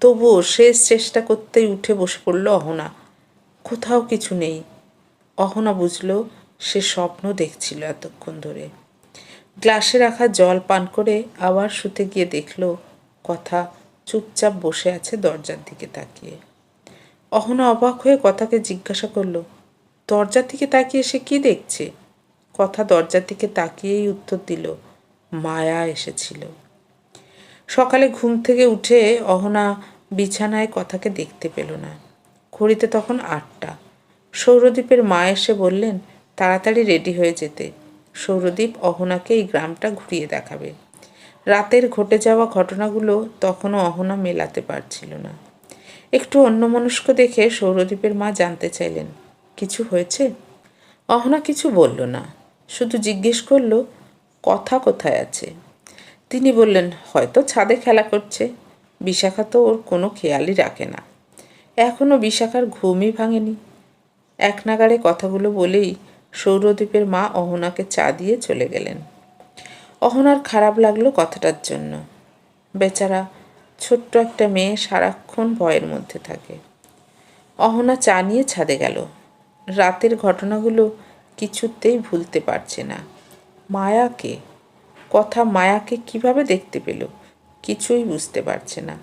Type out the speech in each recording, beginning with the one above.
তবুও শেষ চেষ্টা করতেই উঠে বসে পড়ল অহনা। কোথাও কিছু নেই। অহনা বুঝল, সে স্বপ্ন দেখছিল এতক্ষণ ধরে। গ্লাসে রাখা জল পান করে আবার শুতে গিয়ে দেখল, কথা চুপচাপ বসে আছে দরজার দিকে তাকিয়ে। অহনা অবাক হয়ে কথাকে জিজ্ঞাসা করল, দরজার দিকে তাকিয়ে সে কি দেখছে? কথা দরজার দিকে তাকিয়েই উত্তর দিল, মায়া এসেছিল। সকালে ঘুম থেকে উঠে অহনা বিছানায় কথাকে দেখতে পেল না। ঘড়িতে তখন আটটা। সৌরদীপের মা এসে বললেন, তাড়াতাড়ি রেডি হয়ে যেতে সৌরদীপ অহনাকে এই গ্রামটা ঘুরিয়ে দেখাবে। রাতের ঘটে যাওয়া ঘটনাগুলো তখনও অহনা মেলাতে পারছিল না। একটু অন্যমনস্ক দেখে সৌরদীপের মা জানতে চাইলেন, কিছু হয়েছে? অহনা কিছু বলল না, শুধু জিজ্ঞেস করল, কথা কোথায় আছে? তিনি বললেন, হয়তো ছাদে খেলা করছে। বিশাখা তো ওর কোনো খেয়ালই রাখে না। এখনও বিশাখার ঘুমই ভাঙেনি। এক নাগাড়ে কথাগুলো বলেই সৌরদ্বীপের মা অহনাকে চা দিয়ে চলে গেলেন। অহনার খারাপ লাগল কথাটার জন্য। বেচারা ছোট্ট একটা মেয়ে সারাক্ষণ ভয়ের মধ্যে থাকে। অহনা চা নিয়ে ছাদে গেল। রাতের ঘটনাগুলো কিছুতেই ভুলতে পারছে না। মায়াকে কথা মায়াকে কীভাবে দেখতে পেল, কিছুই বুঝতে পারছে না।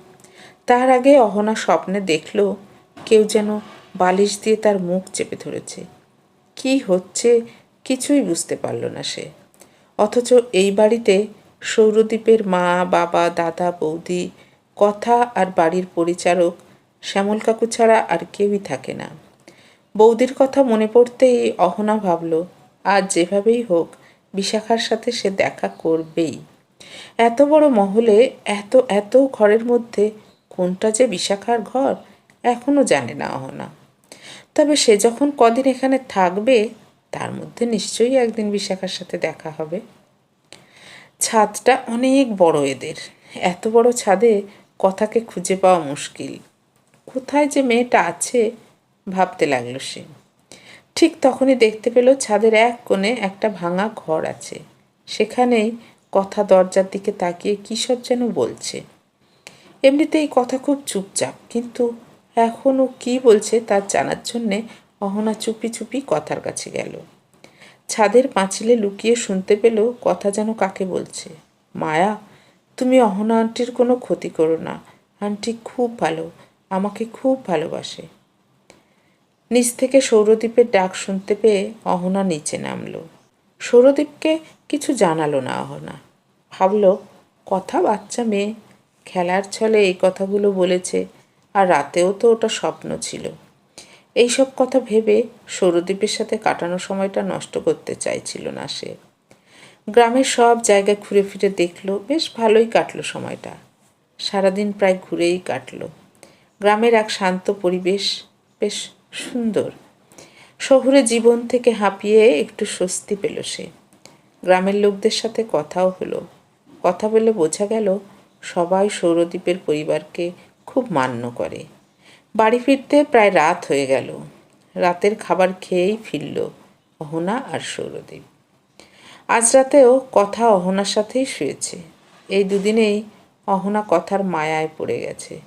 তার আগে অহনা স্বপ্নে দেখল, কেউ যেন বালিশ দিয়ে তার মুখ চেপে ধরেছে। কি হচ্ছে কিছুই বুঝতে পারল না সে। অথচ এই বাড়িতে সৌরদ্বীপের মা, বাবা, দাদা, বৌদি, কথা আর বাড়ির পরিচারক, শ্যামল কাকু ছাড়া আর কেউই থাকে না। বৌদির কথা মনে পড়তেই অহনা ভাবল, আজ যেভাবেই হোক বিশাখার সাথে সে দেখা করবেই। এত বড় মহলে, এত এত ঘরের মধ্যে কোনটা যে বিশাখার ঘর এখনও জানে না অহনা। তবে সে যখন কদিন এখানে থাকবে, তার মধ্যে নিশ্চয়ই একদিন বিশাখার সাথে দেখা হবে। ছাদটা অনেক বড় এদের। এত বড় ছাদে কথাকে খুঁজে পাওয়া মুশকিল। কোথায় যে মেয়েটা আছে, ভাবতে লাগল সে। ঠিক তখনই দেখতে পেল ছাদের এক কোণে একটা ভাঙা ঘর আছে। সেখানেই কথা দরজার দিকে তাকিয়ে কী সব যেন বলছে। এমনিতেই কথা খুব চুপচাপ, কিন্তু এখনও কি বলছে তার জানার জন্যে অহনা চুপি চুপি কথার কাছে গেল। ছাদের পাঁচিলে লুকিয়ে শুনতে পেল কথা যেন কাকে বলছে। মায়া, তুমি অহনা আন্টির কোনো ক্ষতি করো না। আন্টি খুব ভালো, আমাকে খুব ভালোবাসে। নিচ থেকে সৌরদ্বীপের ডাক শুনতে পেয়ে অহনা নিচে নামলো। সৌরদ্বীপকে কিছু জানালো না অহনা। ভাবল, কথা বাচ্চা মেয়ে, খেলার ছলে এই কথাগুলো বলেছে আর রাতেও তো ওটা স্বপ্ন ছিল। এইসব কথা ভেবে সৌরদ্বীপের সাথে কাটানো সময়টা নষ্ট করতে চাইছিল না সে। গ্রামের সব জায়গায় ঘুরে ফিরে দেখল, বেশ ভালোই কাটলো সময়টা। সারাদিন প্রায় ঘুরেই কাটলো। গ্রামের এক শান্ত পরিবেশ, বেশ সুন্দর। শহুরে জীবন থেকে হাঁপিয়ে একটু স্বস্তি পেল সে। গ্রামের লোকদের সাথে কথাও হলো। কথা বলে বোঝা গেল, সবাই সৌরদ্বীপের পরিবারকে খুব মান্য করে। বাড়ি ফিরতে প্রায় রাত হয়ে গেল। রাতের খাবার খেয়েই ফিরল অহনা আর সৌরদ্বীপ আজ রাতেও কথা অহনার সাথেই শুয়েছে। এই দুদিনেই অহনা কথার মায়ায় পড়ে গেছে।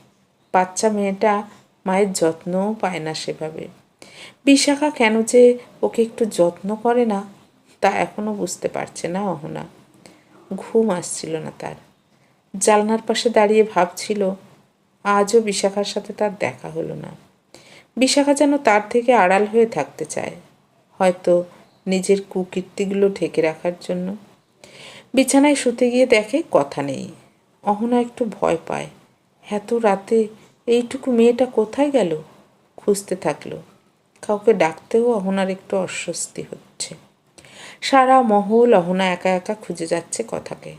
বাচ্চা মেয়েটা মায়ের যত্নও পায় না সেভাবে। বিশাখা কেন যে ওকে একটু যত্ন করে না, তা এখনও বুঝতে পারছে না অহনা। ঘুম আসছিল না তার। জালনার পাশে দাঁড়িয়ে ভাবছিল, আজও বিশাখার সাথে তার দেখা হলো না। বিশাখা যেন তার থেকে আড়াল হয়ে থাকতে চায়, হয়তো নিজের কুকীর্তিগুলো ঢেকে রাখার জন্য। বিছানায় শুতে গিয়ে দেখে কথা নেই। অহনা একটু ভয় পায়। এত রাতে এইটুকু মেয়েটা কোথায় গেল? খুঁজতে থাকল। কাউকে ডাকতেও অহনার একটু অস্বস্তি হচ্ছে। সারা মহল অহনা একা একা খুঁজে যাচ্ছে কথাকে।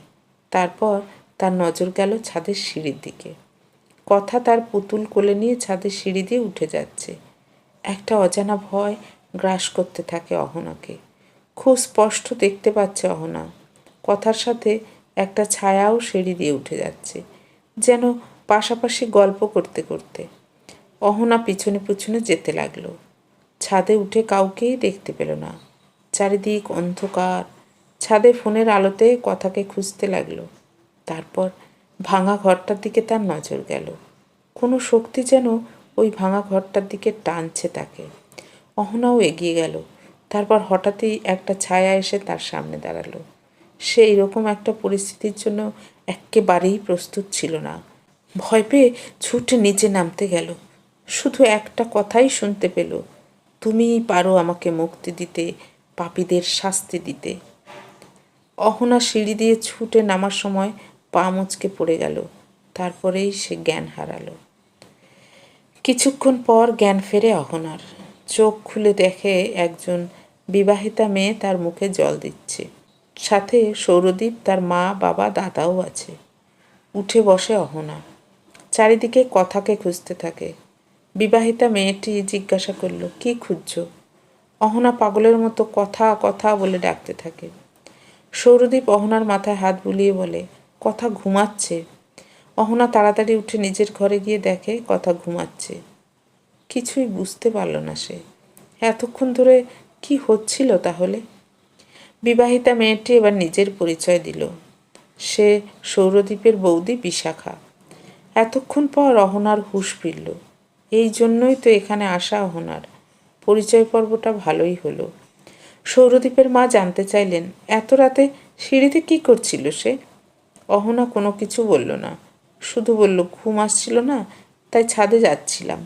তারপর তার নজর গেল ছাদের সিঁড়ির দিকে। কথা তার পুতুল কোলে নিয়ে ছাদের সিঁড়ি দিয়ে উঠে যাচ্ছে। একটা অজানা ভয় গ্রাস করতে থাকে অহনাকে। খুব স্পষ্ট দেখতে পাচ্ছে অহনা। কথার সাথে একটা ছায়াও সিঁড়ি দিয়ে উঠে যাচ্ছে। যেন পাশাপাশি গল্প করতে করতে। অহনা পিছনে পিছনে যেতে লাগল। ছাদে উঠে কাউকেই দেখতে পেল না। চারিদিক অন্ধকার। ছাদে ফোনের আলোতে কথাকে খুঁজতে লাগল। তারপর ভাঙা ঘরটার দিকে তার নজর গেল। কোনো শক্তি যেন ওই ভাঙা ঘরটার দিকে টানছে তাকে। অহনাও এগিয়ে গেল। তারপর হঠাৎই একটা ছায়া এসে তার সামনে দাঁড়াল। সে এরকম একটা পরিস্থিতির জন্য একেবারেই প্রস্তুত ছিল না। ভয় পেয়ে ছুটে নিচে নামতে গেল। শুধু একটা কথাই শুনতে পেল, তুমিই পারো আমাকে মুক্তি দিতে, পাপীদের শাস্তি দিতে। অহনা সিঁড়ি দিয়ে ছুটে নামার সময় পা মুচকে পড়ে গেল, তারপরেই সে জ্ঞান হারালো। কিছুক্ষণ পর জ্ঞান ফেরে অহনার। চোখ খুলে দেখে একজন বিবাহিতা মেয়ে তার মুখে জল দিচ্ছে। সাথে সৌরদীপ তার মা, বাবা, দাদাও আছে। উঠে বসে অহনা। চারিদিকে কথাকে খুঁজতে থাকে। বিবাহিতা মেয়েটি জিজ্ঞাসা করল, কি খুঁজছো? অহনা পাগলের মতো কথা কথা বলে ডাকতে থাকে। সৌরদীপ অহনার মাথায় হাত বুলিয়ে বলে, কথা ঘুমাচ্ছে। অহনা তাড়াতাড়ি উঠে নিজের ঘরে গিয়ে দেখে, কথা ঘুমাচ্ছে। কিছুই বুঝতে পারল না সে। এতক্ষণ ধরে কি হচ্ছিল তাহলে? বিবাহিতা মেয়েটি এবার নিজের পরিচয় দিল। সে সৌরদ্বীপের বৌদি বিশাখা। এতক্ষণ পর অহনার হুঁশ ফিরল। এই জন্যই তো এখানে আসা অহনার। পরিচয় পর্বটা ভালোই হলো। সৌরদ্বীপের মা জানতে চাইলেন, এত রাতে সিঁড়িতে কি করছিল সে? অহনা কোনো কিছু বলল না। শুধু বলল, ঘুম আসছিল না, তাই ছাদে যাচ্ছিলাম।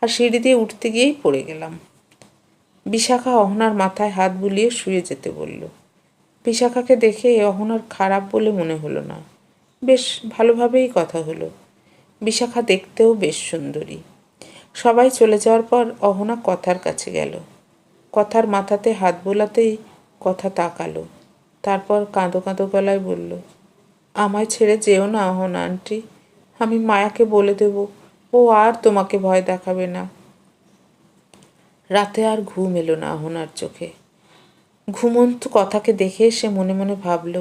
আর সিঁড়ি দিয়ে উঠতে গিয়েই পড়ে গেলাম। বিশাখা অহনার মাথায় হাত বুলিয়ে শুয়ে যেতে বলল। বিশাখাকে দেখে অহনার খারাপ বলে মনে হলো না। বেশ, ভালোভাবেই কথা হলো। বিশাখা দেখতেও বেশ সুন্দরী। সবাই চলে যাওয়ার পর অহনা কথার কাছে গেল। কথার মাথাতে হাত বোলাতেই কথা তাকালো। তারপর কাঁদো কাঁদো গলায় বলল, আমায় ছেড়ে যেও না অহনা আন্টি, আমি মায়াকে বলে দেব। ও আর তোমাকে ভয় দেখাবে না। রাতে আর ঘুম এলো না অহনার চোখে। ঘুমন্ত কথাকে দেখে সে মনে মনে ভাবল,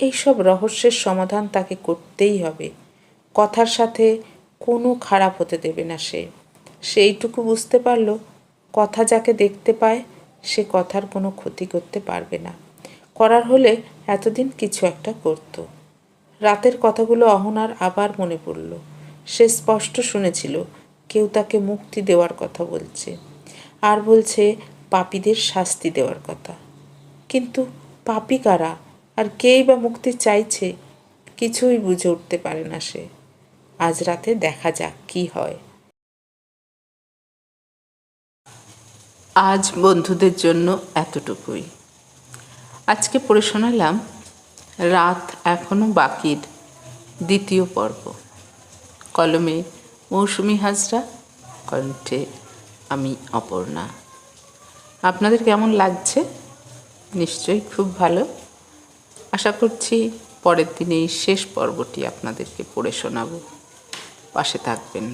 এইসব রহস্যের সমাধান তাকে করতেই হবে। কথার সাথে কোনো খারাপ হতে দেবে না সে। সেইটুকু বুঝতে পারল, কথা যাকে দেখতে পায়, সে কথার কোনো ক্ষতি করতে পারবে না। করার হলে এতদিন কিছু একটা করত। রাতের কথাগুলো অহনার আবার মনে পড়ল। সে স্পষ্ট শুনেছিল, কেউ তাকে মুক্তি দেওয়ার কথা বলছে। আর বলছে, পাপীদের শাস্তি দেওয়ার কথা। কিন্তু পাপি কারা? আর কেই বা মুক্তি চাইছে? কিছুই বুঝে উঠতে পারে না সে। আজ রাতে দেখা যাক কি হয়। আজ বন্ধুদের জন্য এতটুকুই। আজকে পড়ে শোনালাম, রাত এখনও বাকির দ্বিতীয় পর্ব। কলমে মৌসুমি হাজরা, কণ্ঠে আমি অপর্ণা। আপনাদের কেমন লাগছে? নিশ্চয়ই খুব ভালো। আশা করছি পরের দিনে এই শেষ পর্বটি আপনাদেরকে পড়ে শোনাবো। পাশে থাকবেন।